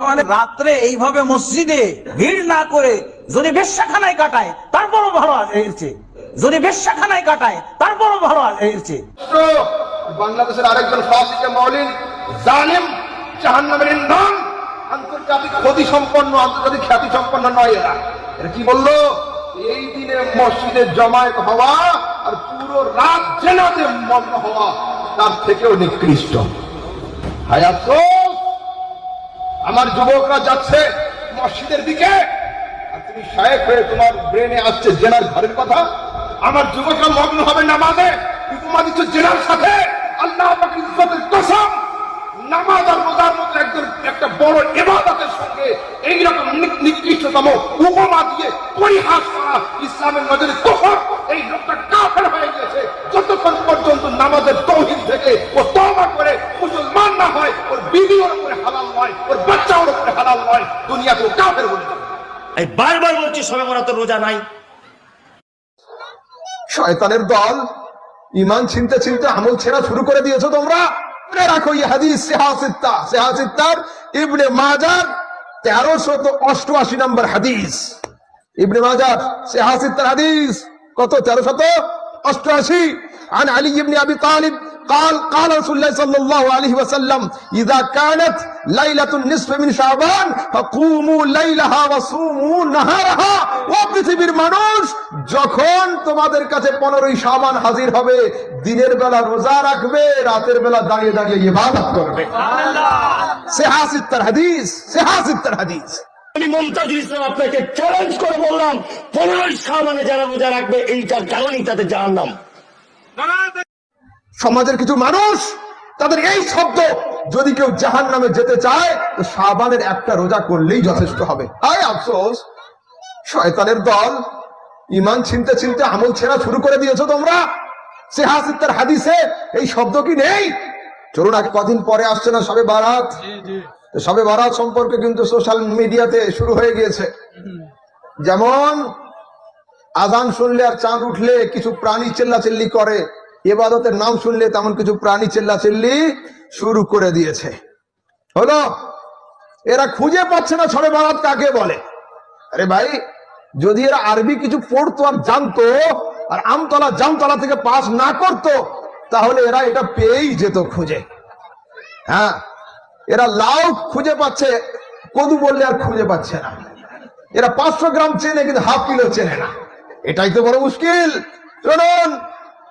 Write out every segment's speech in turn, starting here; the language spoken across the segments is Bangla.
রাত্রে এইভাবে মসজিদে ভিড় না করে যদি বেশ্যাখানায় কাটায়, তারপরও ভালো আছে যদি বেশ্যাখানায় কাটায়, তারপরও ভালো আছে বাংলাদেশের আরেকজন জাহান্নামের ইন্ধন, আন্তর্জাতিক ক্ষতি সম্পন্ন আন্তর্জাতিক খ্যাতি সম্পন্ন নয় এরা। এরা কি বলল? এই দিনে মসজিদে জমায়েত হওয়া আর পুরো রাত জেনাতে মগ্ন হওয়া তার থেকেও নিকৃষ্ট। হায় আফসোস! আমার যুবকরা যাচ্ছে মসজিদের দিকে। আর তুমি সাহেব হয়ে তোমার ব্রেনে আসছে জেনার ঘরের কথা। আমার যুবকরা মগ্ন হবে নামাজে। উপমা দিচ্ছ জেনার সাথে। আল্লাহ ইজ্জতের কসম। নামাজ আর রোজার মতো একজন একটা বড় এবাদতের সঙ্গে এইরকম নিকৃষ্টতম উপমা দিয়ে পরিহাস করা ইসলামের নজরে দুনিয়াতে ও কাফের বলে যাবে এই বারবার বলছি সবে মরা তো রোজা নাই শয়তানের দল ইমান চিনতে চিনতে আমল ছেড়া শুরু করে দিয়েছো তোমরা মনে রাখো এই হাদিস সেহাসিত্তা সেহাসিত্তার ইবনে মাজার তেরোশো তো অষ্টআশি নম্বর হাদিস ইবনে মাজার সেহাসিত্তার হাদিস কত তেরোশত অষ্টআশি عن علي بن ابي طالب قال قال رسول الله صلى الله عليه وسلم اذا كانت ليله النصف من شعبان فقوموا ليلها وصوموا نهارها ও পৃথিবীর মানুষ যখন তোমাদের কাছে পনেরোই সাবান হাজির হবে দিনের বেলা রোজা রাখবে রাতের বেলা দাঁড়িয়ে দাঁড়িয়ে ইবাদত করবে সেহাসিত্তার হাদিস সেহাসিত্তার হাদিস আমি মমতাজুল ইসলাম আপনাকে চ্যালেঞ্জ করে বললাম পনেরোই সামানে যারা রোজা রাখবে এইটার কারণেই তাদের জানালাম সমাজের কিছু মানুষ তাদের এই শব্দ যদি কেউ জাহান নামে যেতে চায় তো সাবানের একটা রোজা করলেই যথেষ্ট হবে। আয় আফসোস শয়তানের দল ইমান চিনতে চিনতে আমল ছেড়া শুরু করে দিয়েছ তোমরা। সে হাসিত্তার হাদিসে এই শব্দ কি নেই? চলুন আগে কদিন পরে আসছে না সবে বারাত? তো সবে বারাত সম্পর্কে কিন্তু সোশ্যাল মিডিয়াতে শুরু হয়ে গিয়েছে। যেমন আজান শুনলে আর চাঁদ উঠলে কিছু প্রাণী চেল্লাচিল্লি করে এবাদতের নাম শুনলে তেমন কিছু প্রাণী চেল্লাচিল্লি শুরু করে দিয়েছে। হলো? এরা খুঁজে পাচ্ছে না ছড়ে বারাত কাকে বলে। আরে ভাই, যদি এরা আরবি কিছু পড়তো আর জানতো, আর আমতলা জামতলা থেকে পাস না করতো, তাহলে এরা এটা পেয়েই যেত খুঁজে। হ্যাঁ এরা লাউ খুঁজে পাচ্ছে, কদু বললে আর খুঁজে পাচ্ছে না। এরা পাঁচশো গ্রাম চেনে কিন্তু হাফ কিলো চেনে না। এটাই তো বড় মুশকিল। শুনুন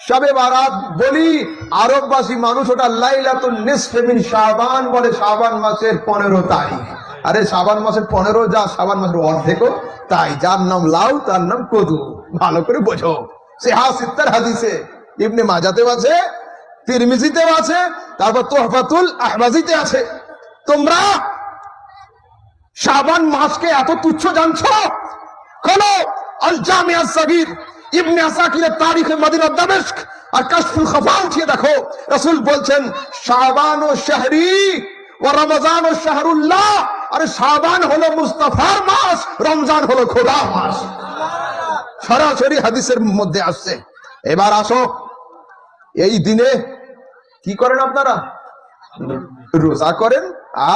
সবে বারাত বলি, আরববাসী মানুষ ওটা লাইলাতুন নিসফে মিন শাবান বলে শাবান মাসের পনেরো তারিখ। আরে শাবান মাসের পনেরো যা, শাবান মাসের অর্ধেকও তাই। যার নাম লাউ, তার নাম কদু। ভালো করে বোঝো। সে হাসিত্তার হাদিসে। ইবনে মাজাতেও আছে, তিরমিজিতেও আছে, তারপর তোহফাতুল আহবাজিতে আছে। তোমরা শাবান মাসকে এত তুচ্ছ জানছো? খোলো আল জামিয়া সাগীর ইবনে আসাকিরের তারিখে দামেস্ক আর কাশফুল উঠিয়ে দেখো। বলছেন, শাবান ও শাহরি ও রমজান ও শাহরুল্লাহ। হলো মুস্তাফার মাস, রমজান হলো খোদা মাস। সরাসরি হাদিসের মধ্যে আসছে। এবার আসো। এই দিনে কি করেন আপনারা? রোজা করেন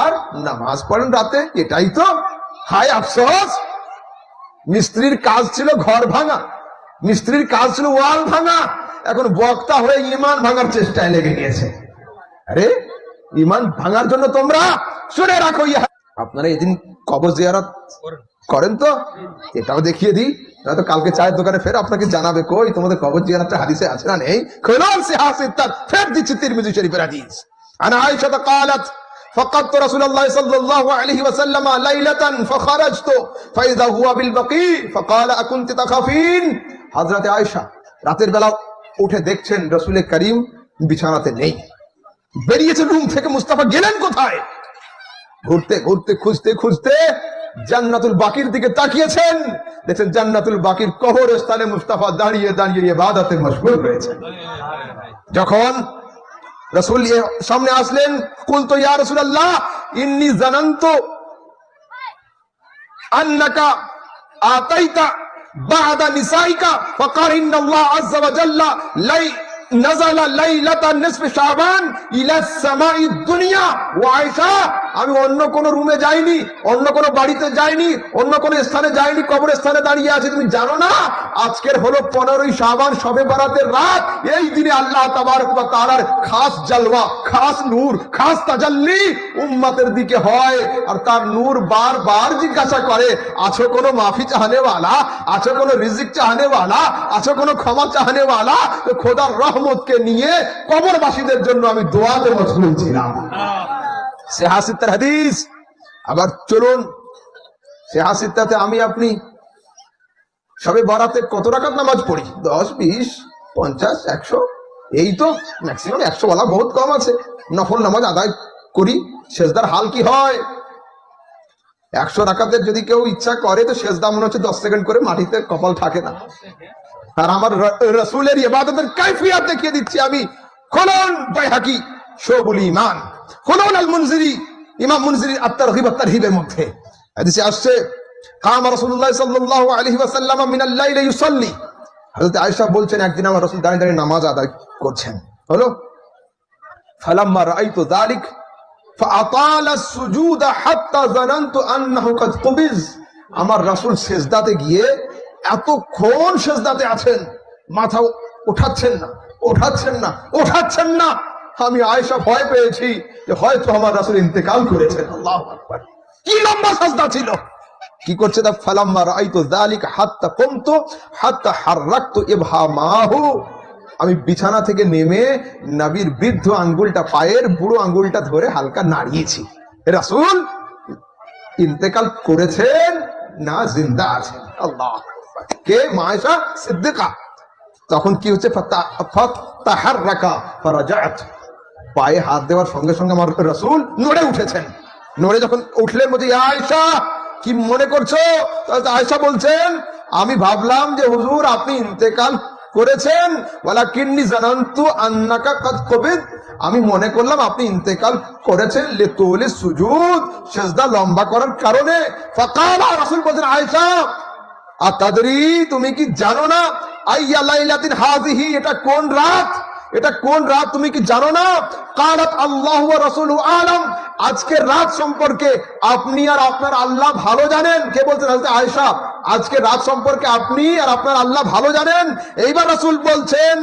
আর নামাজ পড়েন রাতে। এটাই তো হায় আফসোস। মিস্ত্রির কাজ ছিল ঘর ভাঙা। মিস্ত্রির কাজ ছিল ওয়াল ভাঙা এখন বক্তা হয়ে ইমান ভাঙার চেষ্টায় লেগে গিয়েছে আরে ইমান ভাঙার জন্য তোমরা শুনে রাখো ইহা আপনারা এদিন কবর জিয়ারত করেন তো এটাও দেখিয়ে দিই নয়তো কালকে চায়ের দোকানে ফের আপনাকে জানাবে কই তোমাদের কবর জিয়ারতটা হাদিসে আছে না নেই খুলুন সে হাসিত্তার ফের দিচ্ছি তিরমিজি শরীফের হাদিস আনা আয়েশা قالت فقدت رسول الله صلى الله عليه وسلم ليلة فخرجت فإذا هو بالبقيع فقال أكنت تخافين হাজরাতে আয়সা রাতের বেলা উঠে দেখছেন রসুলের করিম বিছানাতে নেই। বেরিয়েছে রুম থেকে মুস্তাফা গেলেন কোথায়? ঘুরতে ঘুরতে, খুঁজতে খুঁজতে জান্নাতুল বাকির দিকে তাকিয়েছেন। দেখছেন জান্নাতুল বাকির কহর স্থানে মুস্তাফা দাঁড়িয়ে দাঁড়িয়ে বাদাতে মশগুল রয়েছে যখন রসুল সামনে আসলেন কুল তো ইয়া রসুল আল্লাহ ইন্নি জানান্ত আন্নাকা আতাইতা বাদা নিসাইকা ফাকার ইন্নাল্লাহ আযজা ওয়া জাল্লা লাই নাযালা লাইলাতান নিসফি শাবান ইলা সামাই দুনিয়া ওয়া আয়েশা আমি অন্য কোন রুমে যাইনি, অন্য কোন বাড়িতে যাইনি, অন্য কোন স্থানে যাইনি কবর স্থানে দাঁড়িয়ে আছি। তুমি জানো না? আজকের হলো পনেরোই সাবান সবে বারাতের রাত। এই দিনে আল্লাহ তাবার তার খাস জালওয়া, খাস নূর, খাস তাজাল্লি উম্মাতের দিকে হয়। আর তার নূর বার বার জিজ্ঞাসা করে, আছো কোনো মাফি চাহানে ওয়ালা আছো কোনো রিজিক চাহানে ওয়ালা আছো কোনো ক্ষমা চাহানে ওয়ালা খোদার রহমতকে নিয়ে কবরবাসীদের জন্য আমি দোয়া মশগুল শুনেছিলাম। সে হাসিত্তার হাদিস। আবার চলুন, সে হাসিত্তাতে আমি আপনি সবে বরাতে কত রাকাত নামাজ পড়ি? দশ, বিশ, পঞ্চাশ, একশো। এই তো ম্যাক্সিমাম একশো বলা বহুত কম আছে। নফল নামাজ আদায় করি শেষদার হাল কি হয়? একশো রাকাতের যদি কেউ ইচ্ছা করে, তো শেষদা মনে হচ্ছে দশ সেকেন্ড করে মাটিতে কপাল থাকে না। আর আমার রসুলের ইবাদতের কাইফিয়াত দেখিয়ে দিচ্ছি আমি। খোলন বাইহাকি শোবুল ইমান। খোলন আল মুনজিরি ইমাম মুনজিরি আত্মার হিব আত্মার হিবের মধ্যে হাদিসে আসছে কাম রাসূলুল্লাহ সাল্লাল্লাহু আলাইহি ওয়াসাল্লাম মিনাল লাইলি ইউসাল্লি হযরত আয়েশা বলছেন একদিন আমার রাসূল দাঁড়িয়ে দাঁড়িয়ে নামাজ আদায় করছেন হলো ফালাম্মা রাআইতু যালিক فأطال السجود حتى ظننت أنه قد قبض আমার রাসূল সেজদাতে গিয়ে এতক্ষণ সেজদাতে আছেন মাথা উঠাচ্ছেন না উঠাচ্ছেন না উঠাচ্ছেন না আমি আয়সা ভয় পেয়েছি যে হয়তো আমার রাসূল ইন্তেকাল করেছেন। আল্লাহু কি লম্বা সাজদা ছিল। কি করছে তা? ফালাম্মা রাআইতু যালিকা হাত্তা কুমতু, হাত্তা হাররাকতু ইবহামাহু। আমি বিছানা থেকে নেমে নবীর বৃদ্ধ আঙ্গুলটা, পায়ের বুড়ো আঙ্গুলটা ধরে হালকা নাড়িয়েছি। রাসূল, ইন্তেকাল করেছেন না জিন্দা আছেন? আল্লাহ কে? মায়েশা সিদ্দিকা। তখন কি হচ্ছে? ফাতাহাররাকা ফারাজাত পায়ে হাত দেওয়ার সঙ্গে সঙ্গে আমার রসুল নড়ে উঠেছেন। নড়ে যখন উঠলেন বলছে, "ইয়া আয়েশা, কি মনে করছ? আয়েশা বলছেন, আমি ভাবলাম যে হুজুর, আপনি ইন্তেকাল করেছেন ওয়ালা কিন্নি জানান্তু আন্নাকা কাদ কবিদ। আমি মনে করলাম আপনি ইন্তেকাল করেছেন লেতোলে সুজুদ, সেজদা লম্বা করার কারণে। ফাকালা বলছেন, আয়েশা, আর তাদেরই তুমি কি জানো না, আইয়া লাইলাতিন হাজিহি এটা কোন রাত? এটা কোন রাত তুমি কি জানো না? কারাত আল্লাহ রসুল আলম। আজকের রাত সম্পর্কে আপনি আর আপনার আল্লাহ ভালো জানেন। কে বলছেন? আয়েশা, আজকে রাত সম্পর্কে আপনি আর আপনার আল্লাহ ভালো জানেন? এইবার রাসূল বলছেন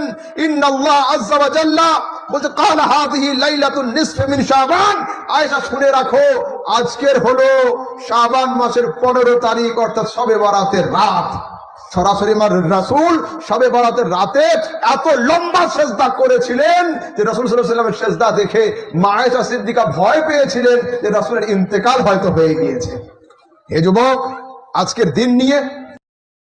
আজকের হলো শাবান মাসের 15 তারিখ, অর্থাৎ সবে বরাতের রাত। সরাসরি আমার রাসূল সবে বরাতের রাতে এত লম্বা সেজদা করেছিলেন যে রাসুল সাল্লামের সেজদা দেখে মায়েশা সিদ্দিকা ভয় পেয়েছিলেন যে রাসুলের ইন্তেকাল হয়তো হয়ে গিয়েছে। হে যুবক, আজকের দিন নিয়ে